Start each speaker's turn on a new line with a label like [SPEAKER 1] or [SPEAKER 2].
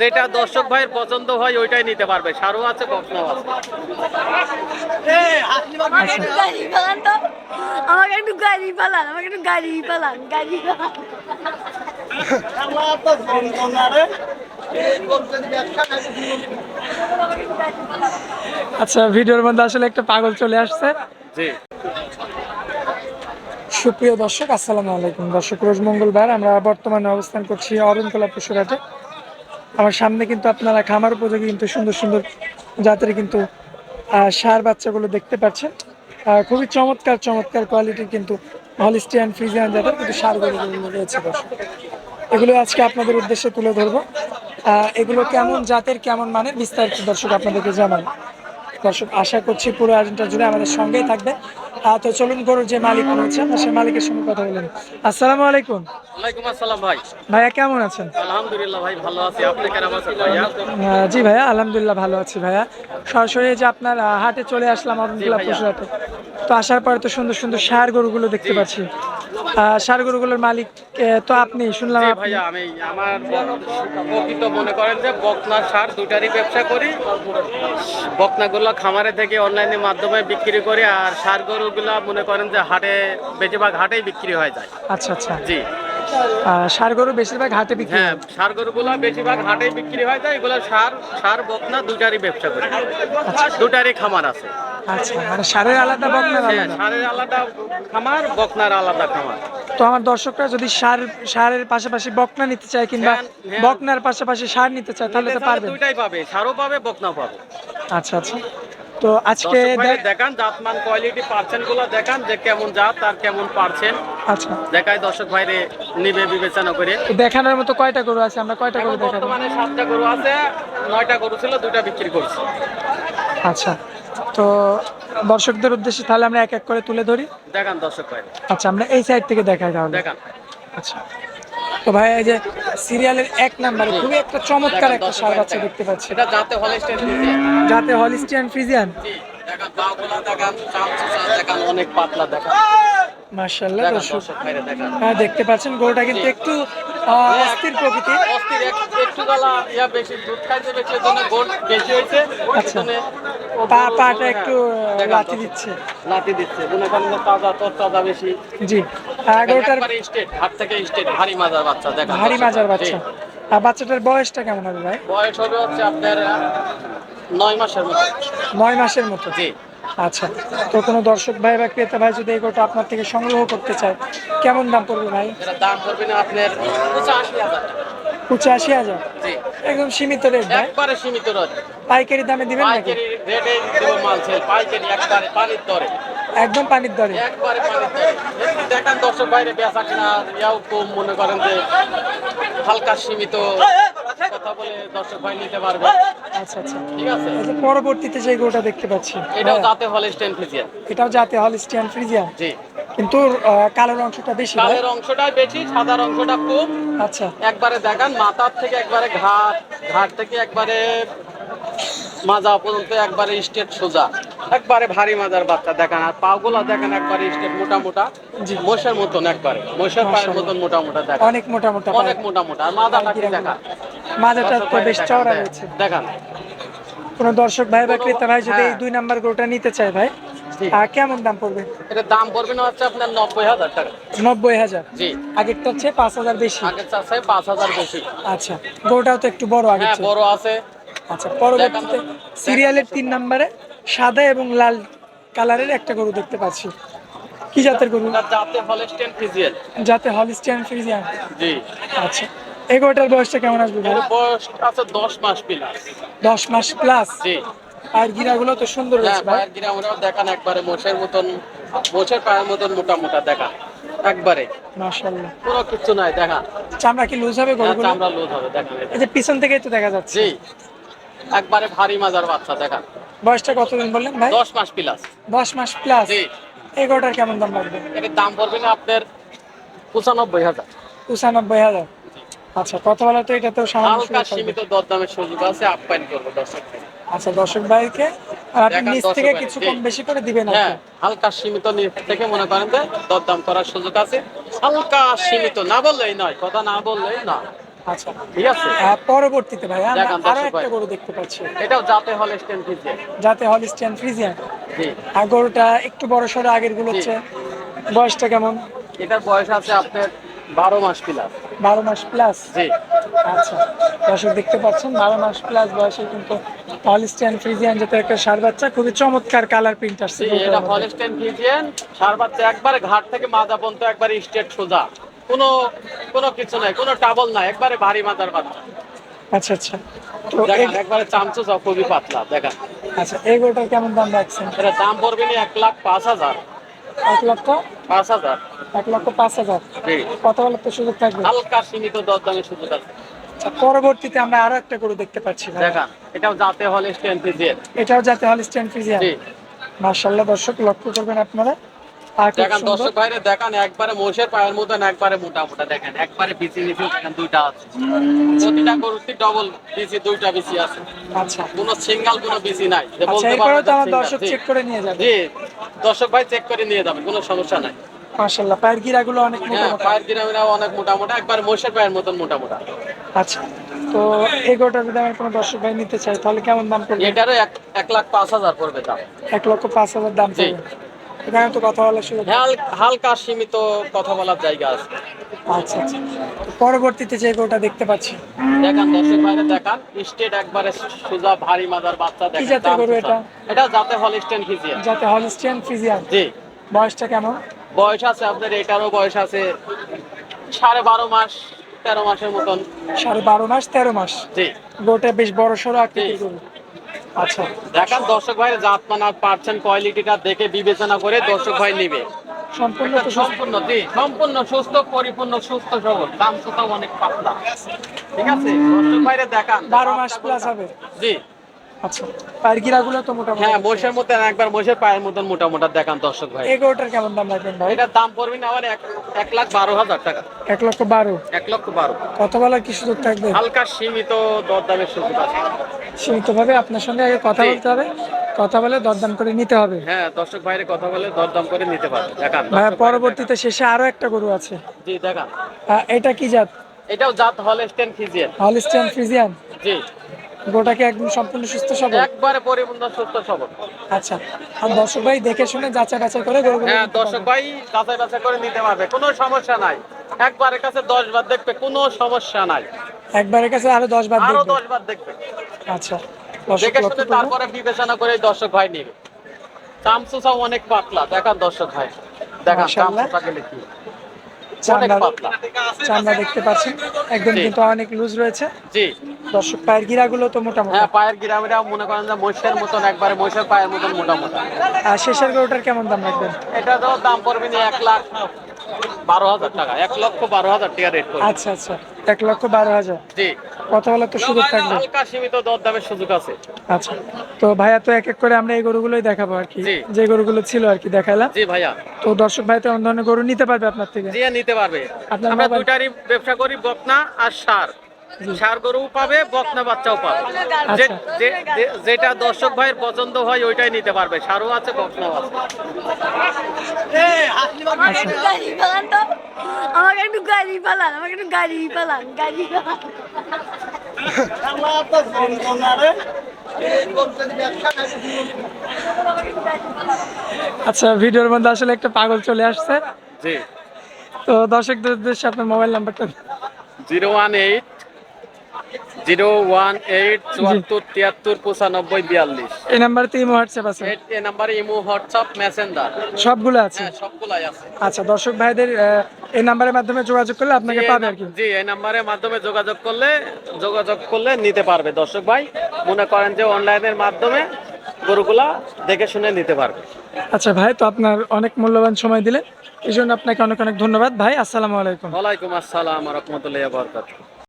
[SPEAKER 1] যেটা দর্শক ভাইয়ের পছন্দ হয় ওইটাই নিতে পারবে। সারও আছে বক্সনাও আছে।
[SPEAKER 2] আমাকে একটু গাড়ি পালান আমাকে একটু গাড়ি পালান গাড়ি
[SPEAKER 3] আচ্ছা ভিডিওর মধ্যে আসলে একটা পাগল চলে আসছে।
[SPEAKER 1] জি।
[SPEAKER 3] সুপ্রিয় দর্শক আসসালামু আলাইকুম। দর্শক রোজ মঙ্গলবার আমরা বর্তমানে অবস্থান করছি অরণকলা পশুরাটে আমার সামনে কিন্তু আপনারা খামার উপযোগী কিন্তু সুন্দর সুন্দর জাতের কিন্তু সার বাচ্চাগুলো দেখতে পাচ্ছেন। খুবই চমৎকার চমৎকার কোয়ালিটির কিন্তু হলিস্টিয়ান ফ্রিজিয়ান জাতের কিন্তু সারগুলো রয়েছে এগুলো আজকে আপনাদের উদ্দেশ্যে তুলে ধরবো। এগুলো কেমন জাতের, কেমন মানে বিস্তারিত দর্শক আপনাদেরকে জানাব। দর্শক আশা করছি পুরো আয়োজনটা জুড়ে আমাদের সঙ্গেই থাকবে। তো চলুন গরুর যে মালিক আছেন সে সেই মালিকের সঙ্গে কথা বলেন আসসালামু আলাইকুম।
[SPEAKER 1] ওয়ালাইকুম আসসালাম ভাই।
[SPEAKER 3] ভাইয়া কেমন আছেন?
[SPEAKER 1] আলহামদুলিল্লাহ ভাই ভালো আছি। আপনি কেমন আছেন ভাইয়া?
[SPEAKER 3] জি ভাইয়া আলহামদুলিল্লাহ ভালো আছি ভাইয়া। সরাসরি যে আপনার হাটে চলে আসলাম আলহামদুলিল্লাহ। হাটে তো আসার পরে তো সুন্দর সুন্দর সার গরুগুলো দেখতে পাচ্ছি। সার গরুগুলোর মালিক তো আপনি শুনলাম
[SPEAKER 1] ভাইয়া আমি আমার প্রকৃত মনে করেন যে বকনা সার দুটারই ব্যবসা করি। বকনাগুলো খামারে থেকে অনলাইনের মাধ্যমে বিক্রি করি আর সার গরুগুলো মনে করেন যে হাটে বেশিরভাগ হাটেই বিক্রি হয়ে যায়।
[SPEAKER 3] আচ্ছা আচ্ছা।
[SPEAKER 1] জি।
[SPEAKER 3] ষাঁড় গরু বেশিরভাগ হাটে বিক্রি
[SPEAKER 1] হ্যাঁ। সার গরুগুলো বেশিরভাগ হাটেই বিক্রি হয়ে যায় এগুলো সার সার বকনা দুটারই ব্যবসা করি। দুটারই খামার আছে।
[SPEAKER 3] আচ্ছা মানে সারের আলাদা বকনার
[SPEAKER 1] হ্যাঁ
[SPEAKER 3] আলাদা?
[SPEAKER 1] সারের আলাদা খামার বকনার আলাদা খামার।
[SPEAKER 3] তো আমার দর্শকরা যদি সার সারের পাশাপাশি বকনা নিতে চায় কিংবা
[SPEAKER 1] হ্যাঁ, হ্যাঁ।
[SPEAKER 3] বকনার পাশাপাশি সার নিতে চায় তাহলে তো পারবেন।
[SPEAKER 1] দুইটাই পাবে সারও পাবে বকনাও পাবে।
[SPEAKER 3] আচ্ছা আচ্ছা। তো আজকে দেখ-
[SPEAKER 1] দেখান জাতমান কোয়ালিটি পার্সেন্টগুলো দেখান যে কেমন জাত আর কেমন পার্সেন্ট
[SPEAKER 3] আচ্ছা।
[SPEAKER 1] দেখায় দর্শক ভাইরে নিবে বিবেচনা করে।
[SPEAKER 3] তো দেখানোর মতো কয়টা গরু আছে? আমরা কয়টা গরু দেখাবো?
[SPEAKER 1] বর্তমানে সাতটা গরু আছে নয়টা গরু ছিল দুইটা বিক্রি করছি।
[SPEAKER 3] আচ্ছা। তো দর্শকদের উদ্দেশ্যে তাহলে আমরা এক এক করে তুলে ধরি।
[SPEAKER 1] দেখান দর্শক ভাই
[SPEAKER 3] আচ্ছা আমরা এই সাইড থেকে দেখাই তাহলে।
[SPEAKER 1] দেখান।
[SPEAKER 3] আচ্ছা। তো ভাই এই যে সিরিয়ালের এক নাম্বারে খুবই একটা চমৎকার একটা সার বাচ্চা দেখতে পাচ্ছি।
[SPEAKER 1] এটা
[SPEAKER 3] যাতে হলিস্টিয়ান ফ্রিজিয়ান
[SPEAKER 1] চাম চুচা দেখান অনেক পাতলা দেখা।
[SPEAKER 3] মার্শাল্লাহ দর্শক। হ্যাঁ দেখতে পাচ্ছেন গরুটা কিন্তু একটু অস্থির প্রকৃতির।
[SPEAKER 1] অস্থির একটু গলা ইয়া বেশি দুধ খাইতে বেশি জন্য গোল বেশি হয়েছে।
[SPEAKER 3] আচ্ছা। পা পাটা একটু
[SPEAKER 1] দর্শক।
[SPEAKER 3] দিচ্ছে।
[SPEAKER 1] লাথি দিচ্ছে। মনে করেন তাজা তোর তাজা বেশি।
[SPEAKER 3] জি। আর গরুটার
[SPEAKER 1] স্টেট হাত থেকে স্টেট ভারী মাজার বাচ্চা দেখা
[SPEAKER 3] ভারী মাজার বাচ্চা। আর বাচ্চাটার বয়সটা কেমন হবে ভাই?
[SPEAKER 1] বয়স হবে হচ্ছে আপনার নয় মাসের মতো।
[SPEAKER 3] নয় মাসের মতো?
[SPEAKER 1] জি।
[SPEAKER 3] আচ্ছা তো কোনো দর্শক ভাই বা ক্রেতা ভাই যদি এই গরুটা আপনার থেকে সংগ্রহ করতে চায় কেমন দাম পড়বে ভাই?
[SPEAKER 1] দাম করবে না আপনার পঁচাশি হাজার।
[SPEAKER 3] পঁচাশি হাজার? একদম সীমিত রেট ভাই?
[SPEAKER 1] একবারে সীমিত রয়েছে
[SPEAKER 3] পাইকারি দামে দিবেন নাকি?
[SPEAKER 1] পাইকারি রেটে দেবো মাল সেল পাইকারি একবারে পানির দরে।
[SPEAKER 3] একদম পানির দরে।
[SPEAKER 1] একবারে পানির দরে। একটু দর্শক বাইরে বেচা কিনা। ইয়াও কম মনে করেন যে হালকা সীমিত কথা বলে দর্শক ভাই নিতে পারবে।
[SPEAKER 3] আচ্ছা আচ্ছা।
[SPEAKER 1] ঠিক আছে?
[SPEAKER 3] পরবর্তীতে যে গরুটা দেখতে পাচ্ছি।
[SPEAKER 1] এটাও
[SPEAKER 3] হ্যাঁ,
[SPEAKER 1] যাতে হলে স্ট্যান্ড ফিজিয়ান
[SPEAKER 3] এটাও জাতে হলিস্টিয়ান ফ্রিজিয়ান।
[SPEAKER 1] জি।
[SPEAKER 3] কিন্তু কালোর অংশটা বেশি।
[SPEAKER 1] কালের অংশটাই বেশি সাদার অংশটা কম।
[SPEAKER 3] আচ্ছা।
[SPEAKER 1] একবারে দেখান মাথার থেকে একবারে ঘাট ঘাট থেকে একবারে মাজা পর্যন্ত একবারে স্টেট সোজা। একবারে ভারী মাজার বাচ্চা দেখান আর পাগুলা দেখেন একবারে স্টেট মোটা মোটা। মোষের মতন একবারে মোষের পায়ের মতন। মোটা মোটা দেখান।
[SPEAKER 3] অনেক মোটা মোটা
[SPEAKER 1] অনেক মোটা মোটা আর মাজাটা কি দেখান?
[SPEAKER 3] মাজাটা তো বেশ চওড়া
[SPEAKER 1] দেখ-
[SPEAKER 3] রয়েছে
[SPEAKER 1] দেখান।
[SPEAKER 3] কোনো দর্শক ভাই বা ক্রেতা ভাই যদি এই
[SPEAKER 1] হ্যাঁ।
[SPEAKER 3] দুই নাম্বার গরুটা নিতে চায় ভাই। আহ, কেমন দাম পড়বে?
[SPEAKER 1] এটা দাম পড়বে না হচ্ছে আপনার নব্বই হাজার টাকা।
[SPEAKER 3] নব্বই হাজার?
[SPEAKER 1] জি।
[SPEAKER 3] আগেরটার চেয়ে পাঁচ হাজার বেশি।
[SPEAKER 1] আগের চাষে পাঁচ হাজার বেশি।
[SPEAKER 3] আচ্ছা গরুটাও তো একটু বড় আগে
[SPEAKER 1] হ্যাঁ বড় আছে।
[SPEAKER 3] আচ্ছা পরবর্তীতে সিরিয়ালের তিন নম্বরে? সাদা এবং লাল কালারের একটা গরু দেখতে পাচ্ছি। কি জাতের গরু?
[SPEAKER 1] এটা যাতে হলে স্ট্যান্ড ফিজিয়ান
[SPEAKER 3] যাতে হলিস্টিয়ান ফ্রিজিয়ান।
[SPEAKER 1] জি।
[SPEAKER 3] আচ্ছা। এই গরুটার বয়সটা কেমন আসবে ভাই?
[SPEAKER 1] বয়স আছে দশ মাস প্লাস
[SPEAKER 3] দশ মাস প্লাস
[SPEAKER 1] জি।
[SPEAKER 3] আর গিরাগুলো তো সুন্দর
[SPEAKER 1] হ্যাঁ পায়ের গিরামরাও দেখান একবারে মোষের মতন মোষের পায়ের মতন মোটা মোটা দেখা। একবারে।
[SPEAKER 3] মাশাআল্লাহ।
[SPEAKER 1] কোনো কিছু নাই দেখা।
[SPEAKER 3] চামড়া কি লুজ হবে গরুগুলো?
[SPEAKER 1] চামড়া লোদ হবে দেখা।
[SPEAKER 3] এই যে পিছন থেকেই তো দেখা যাচ্ছে।
[SPEAKER 1] জি। একবারে ভারী মাজার বাচ্চা দেখা।
[SPEAKER 3] বয়সটা কতদিন বললেন ভাই?
[SPEAKER 1] দশ মাস প্লাস
[SPEAKER 3] দশ মাস প্লাস
[SPEAKER 1] জি।
[SPEAKER 3] এই গরুটার কেমন দাম লাগবে?
[SPEAKER 1] এটার দাম পড়বে না আপনার পঁচানব্বই হাজার।
[SPEAKER 3] পঁচানব্বই হাজার? আচ্ছা কথা বলা তো এটা তো
[SPEAKER 1] হালকা। সীমিত দরদামের সুযোগ আছে আপ্যায়ন করব দর্শক
[SPEAKER 3] আচ্ছা দর্শক ভাইকে আপনি নিচ থেকে কিছু কম বেশি করে দিবেন
[SPEAKER 1] হ্যাঁ হালকা সীমিত নিচ থেকে মনে করেন যে দরদাম করার সুযোগ আছে। হালকা সীমিত না বললেই নয় কথা না বললেই না
[SPEAKER 3] আচ্ছা
[SPEAKER 1] ঠিক আছে।
[SPEAKER 3] পরবর্তীতে ভাই
[SPEAKER 1] আরও
[SPEAKER 3] একটা গরু দেখতে পাচ্ছি।
[SPEAKER 1] এটাও যাতে
[SPEAKER 3] যাতে ফ্রিজিয়ান।
[SPEAKER 1] জি।
[SPEAKER 3] আর গরুটা একটু বড় সড়ো
[SPEAKER 1] আগেরগুলো
[SPEAKER 3] হচ্ছে। বয়সটা কেমন?
[SPEAKER 1] এটার বয়স আছে আপনার বারো মাস প্লাস
[SPEAKER 3] বারো মাস প্লাস
[SPEAKER 1] জি।
[SPEAKER 3] আচ্ছা দর্শক দেখতে পাচ্ছেন বারো মাস প্লাস বয়সে কিন্তু হলিস্টিয়ান ফ্রিজিয়ান যেটা একটা সার বাচ্চা। খুবই চমৎকার কালার প্রিন্ট আসছে
[SPEAKER 1] এটা। হলস্টেন ফিজিয়ান সার বাচ্চা একবারে ঘাট থেকে মাজা পর্যন্ত একবারে স্ট্রেট সোজা। কোনো কোনো কিছু নাই কোনো টাবল নাই একবারে ভারী মাথার বাচ্চা
[SPEAKER 3] আচ্ছা আচ্ছা। তো
[SPEAKER 1] দেখেন একবারে চামচু সব খুবই পাতলা দেখেন।
[SPEAKER 3] আচ্ছা এই গরুটার কেমন দাম রাখছেন?
[SPEAKER 1] এটা দাম পড়বে না এক লাখ পাঁচ হাজার।
[SPEAKER 3] এক লক্ষ
[SPEAKER 1] পাঁচ হাজার।
[SPEAKER 3] এক লক্ষ পাঁচ হাজার। কত বলে তো সুযোগ থাকবে।
[SPEAKER 1] হালকা সীমিত দর দামের সুযোগ আছে।
[SPEAKER 3] আচ্ছা, পরবর্তীতে আমরা আরও একটা গরু দেখতে পাচ্ছি।
[SPEAKER 1] দেখান এটাও যাতে হলস্টেন ফিজিয়ান
[SPEAKER 3] এটাও যাতে হলিস্টিয়ান ফ্রিজিয়ান
[SPEAKER 1] জি।
[SPEAKER 3] মার্শাল্লাহ দর্শক লক্ষ্য করবেন আপনারা।
[SPEAKER 1] দেখান। দর্শক ভাইরে দেখান একবারে মোষের পায়ের মতন একবারে মোটা মোটা দেখেন একবারে বিচি নিচে দেখেন দুইটা আছে। প্রতিটা গরুতে ডবল বিচি দুইটা বিচি আছে।
[SPEAKER 3] আচ্ছা।
[SPEAKER 1] কোনো সিঙ্গেল কোনো বিচি নাই। যে
[SPEAKER 3] আচ্ছা
[SPEAKER 1] বলতে পারব
[SPEAKER 3] তো আমার দর্শক চেক করে নিয়ে যাবে।
[SPEAKER 1] জি দর্শক ভাই চেক করে নিয়ে যাবে কোনো সমস্যা নাই।
[SPEAKER 3] মার্শাল্লাহ পায়ের গিরাগুলো অনেক মোটা
[SPEAKER 1] হ্যাঁ
[SPEAKER 3] মোটা
[SPEAKER 1] পায়ের গিরামিরাও অনেক মোটা মোটা একবার মোষের পায়ের মতন মোটা মোটা।
[SPEAKER 3] আচ্ছা তো এই গরুটা যদি আমার কোনো দর্শক ভাই নিতে চাই তাহলে কেমন দাম পড়বে?
[SPEAKER 1] এটারও এক এক লাখ পাঁচ হাজার পড়বে দাম।
[SPEAKER 3] এক লক্ষ পাঁচ হাজার দাম। পড়বে। এখানে তো কথা বলার সুযোগ
[SPEAKER 1] হালকা সীমিত কথা বলার জায়গা আছে।
[SPEAKER 3] আচ্ছা আচ্ছা। পরবর্তীতে যে গরুটা দেখতে পাচ্ছি।
[SPEAKER 1] দেখান দর্শক ভাইরা দেখান। স্টেট একবারে সোজা ভারী মাদার বাচ্চা দেখেন
[SPEAKER 3] জাতের গরু এটা?
[SPEAKER 1] এটা যাতে হলিস্টেন ফিজিয়ান।
[SPEAKER 3] হলিস্টিয়ান ফ্রিজিয়ান
[SPEAKER 1] জি।
[SPEAKER 3] বয়সটা কেমন?
[SPEAKER 1] বয়স আছে আপনার এটারও বয়স আছে সাড়ে বারো মাস তেরো মাসের মতন।
[SPEAKER 3] সাড়ে বারো মাস তেরো মাস।
[SPEAKER 1] জি।
[SPEAKER 3] গরুটা বেশ বড় সড়ো আকৃতির গরু। আচ্ছা।
[SPEAKER 1] দেখান দর্শক ভাই জাত পারছেন পার্সেন্ট কোয়ালিটিটা দেখে বিবেচনা করে দর্শক ভাই নিবে।
[SPEAKER 3] সম্পূর্ণ।
[SPEAKER 1] সম্পূর্ণ জি সম্পূর্ণ সুস্থ পরিপূর্ণ সুস্থ সবল। দাম সুতাও অনেক পাতলা। ঠিক আছে? দর্শক ভাইরে দেখান।
[SPEAKER 3] বারো মাস প্লাস হবে।
[SPEAKER 1] জি।
[SPEAKER 3] আচ্ছা পায়ের গিরাগুলো তো মোটামুটি
[SPEAKER 1] হ্যাঁ মোষের একবার মোষের পায়ের মতন মোটা মোটা দেখান দর্শক ভাই।
[SPEAKER 3] কেমন দাম রাখবেন ভাই?
[SPEAKER 1] এটার দাম পড়বে না আমার এক লাখ বারো হাজার টাকা।
[SPEAKER 3] এক লক্ষ বারো?
[SPEAKER 1] এক লক্ষ বারো।
[SPEAKER 3] কত কি সুযোগ থাকবে?
[SPEAKER 1] হালকা সীমিত দরদামের সুযোগ আছে।
[SPEAKER 3] সীমিতভাবে আপনার সঙ্গে আগে কথা। বলতে হবে। কথা বলে দরদাম করে নিতে হবে।
[SPEAKER 1] হ্যাঁ দর্শক ভাইরে কথা বলে দরদাম করে নিতে পারবে। দেখান
[SPEAKER 3] পরবর্তীতে শেষে আরও একটা গরু আছে।
[SPEAKER 1] জি দেখান।
[SPEAKER 3] এটা কি জাত?
[SPEAKER 1] এটাও জাত হলস্টেন ফিজিয়ান।
[SPEAKER 3] হলিস্টিয়ান ফ্রিজিয়ান
[SPEAKER 1] জি।
[SPEAKER 3] গরুটা কি একদম সম্পূর্ণ সুস্থ সবল?
[SPEAKER 1] একবারে পরিপূর্ণ সুস্থ সবল।
[SPEAKER 3] আচ্ছা আর দর্শক ভাই দেখে শুনে যাচাই বাছাই করে
[SPEAKER 1] হ্যাঁ দর্শক ভাই যাচাই বাছাই করে নিতে পারবে কোনো সমস্যা নাই। একবারের কাছে দশ বার দেখবে কোনো সমস্যা নাই।
[SPEAKER 3] একবারের কাছে আরও দশ বার
[SPEAKER 1] আরও
[SPEAKER 3] দেখবে?
[SPEAKER 1] দশ বার দেখবে।
[SPEAKER 3] আচ্ছা
[SPEAKER 1] দেখে শুনে তারপরে বিবেচনা করে দর্শক ভাই নিবে। চামচুসা অনেক পাতলা দেখান দর্শক ভাই। দেখান। চামচুসা গেলে কি
[SPEAKER 3] চামড়া দেখতে পাচ্ছেন একদম কিন্তু অনেক লুজ রয়েছে।
[SPEAKER 1] জি।
[SPEAKER 3] দর্শক পায়ের গিরাগুলো তো মোটামুটি।
[SPEAKER 1] হ্যাঁ পায়ের গ্রামেরা মনে করেন যে মহিষের মতন একবারে মহিষের পায়ের মতন মোটা মোটা
[SPEAKER 3] আর শেষের গরুটার কেমন দাম রাখবেন?
[SPEAKER 1] এটা তো দাম পড়বে না এক লাখ বারো হাজার টাকা। এক লক্ষ বারো হাজার টাকা রেট
[SPEAKER 3] আচ্ছা আচ্ছা। এক লক্ষ বারো হাজার।
[SPEAKER 1] জি।
[SPEAKER 3] কথা বলার তো সুযোগ থাকবে।
[SPEAKER 1] হালকা সীমিত দরদামের সুযোগ আছে।
[SPEAKER 3] আচ্ছা তো ভাইয়া তো এক এক করে আমরা এই গরুগুলোই দেখাবো আর কি।
[SPEAKER 1] জি।
[SPEAKER 3] যে গরুগুলো ছিল আর কি দেখালাম
[SPEAKER 1] জি ভাইয়া।
[SPEAKER 3] তো দর্শক ভাই তো অন্য ধরনের গরু নিতে পারবে আপনার থেকে?
[SPEAKER 1] জি নিতে পারবে।
[SPEAKER 3] আপনার
[SPEAKER 1] আমরা
[SPEAKER 3] মোবাইল-
[SPEAKER 1] দুইটারই ব্যবসা করি বকনা আর সার। সার গরু পাবে বকনা বাচ্চাও পাবে। যে-
[SPEAKER 3] আচ্ছা।
[SPEAKER 1] যেটা দর্শক ভাইয়ের পছন্দ হয় ওইটাই নিতে পারবে। সারও আছে বকনাও আছে।
[SPEAKER 2] আমাকে একটু গাড়ি পালান আমাকে একটু গাড়ি পালান আমাকে একটু গাড়ি
[SPEAKER 3] আচ্ছা ভিডিওর মধ্যে আসলে একটা পাগল চলে আসছে।
[SPEAKER 1] জি।
[SPEAKER 3] তো দর্শকদের উদ্দেশ্যে আপনার মোবাইল নাম্বারটা
[SPEAKER 1] zero one eight zero one eight চুয়াত্তর তিয়াত্তর পঁচানব্বই বিয়াল্লিশ।
[SPEAKER 3] এই নাম্বারতে ইমো হোয়াটসঅ্যাপ আছে?
[SPEAKER 1] এই- এই নাম্বারে ইমো হোয়াটসঅ্যাপ মেসেঞ্জার।
[SPEAKER 3] সবগুলো আছে?
[SPEAKER 1] হ্যাঁ সবগুলাই আছে।
[SPEAKER 3] আচ্ছা দর্শক ভাইদের এই নাম্বারের মাধ্যমে যোগাযোগ করলে আপনাকে পাবে আর কি।
[SPEAKER 1] জি এই নাম্বারের মাধ্যমে যোগাযোগ করলে যোগাযোগ করলে নিতে পারবে। দর্শক ভাই মনে করেন যে অনলাইনের মাধ্যমে গরুগুলা দেখে শুনে নিতে পারবে।
[SPEAKER 3] আচ্ছা ভাই তো আপনার অনেক মূল্যবান সময় দিলেন। এই জন্য আপনাকে অনেক অনেক ধন্যবাদ। ভাই আসসালামু আলাইকুম।
[SPEAKER 1] ওয়ালাইকুম আসসালাম রহমতুল্লাহ বরকাত